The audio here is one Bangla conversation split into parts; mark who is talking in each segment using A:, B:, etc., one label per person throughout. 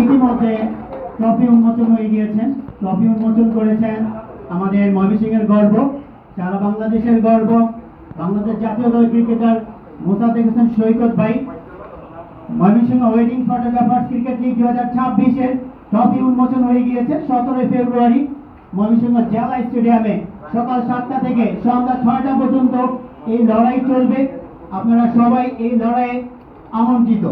A: ইতিমধ্যে ট্রফি উন্মোচন হয়ে গিয়েছেন ট্রফি উন্মোচন করেছেন আমাদের ময়মনসিংহের গর্ব, সারা বাংলাদেশের গর্ব, বাংলাদেশ জাতীয় দল ক্রিকেটার মোসাদেক হোসেন সৈকত ভাই। Mymensingh wedding photographer cricket league দু হাজার ছাব্বিশের ট্রফি উন্মোচন হয়ে গিয়েছে সতেরোই ফেব্রুয়ারি। ময়মনসিংহ জেলা স্টেডিয়ামে সকাল সাতটা থেকে সন্ধ্যা ছয়টা পর্যন্ত এই লড়াই চলবে। আপনারা সবাই এই লড়াইয়ে আমন্ত্রিত।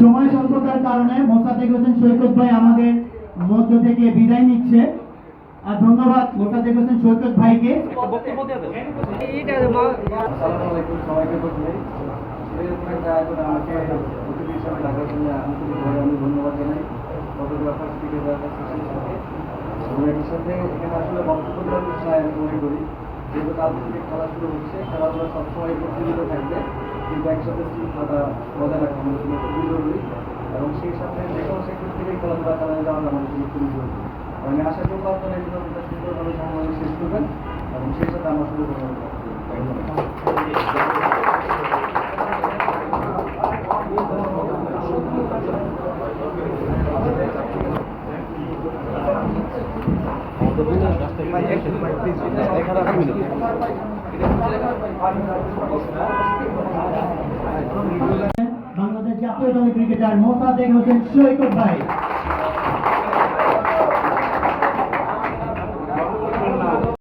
A: সময় স্বল্পতার কারণে মোসাদ্দেক হোসেন সৈকত ভাই আমাদের মধ্য থেকে বিদায় নিচ্ছে। আর ধন্যবাদ মোসাদ্দেক হোসেন সৈকত ভাইকে।
B: সবাইকে প্রথমে এরকম একটা আমাকে অতিথি হিসাবে ডাকার জন্য আমি ধন্যবাদ জানাই। ফটোগ্রাফার থেকে সাথে সাথে এখানে আসলে বক্তব্য মনে করি। যেহেতু কাল থেকে খেলা শুরু হচ্ছে, খেলাধুলা সবসময় থাকবে। কিন্তু একসাথে শৃঙ্খলা বজায় জন্য খুবই জরুরি। এবং সেই সাথে যে কোনো সেক্টর থেকে খেলাধুলা চালানো যাওয়া খুবই জরুরি। আমি আশা করব আপনারা এই জন্য সুন্দরভাবে সমাবেশ শেষ করবেন এবং সেই সাথে আমার শুরু করবেন ধন্যবাদ
A: বাংলাদেশ জাতীয় দলের ক্রিকেটার মোসাদ্দেক হোসেন সৈকত ভাই।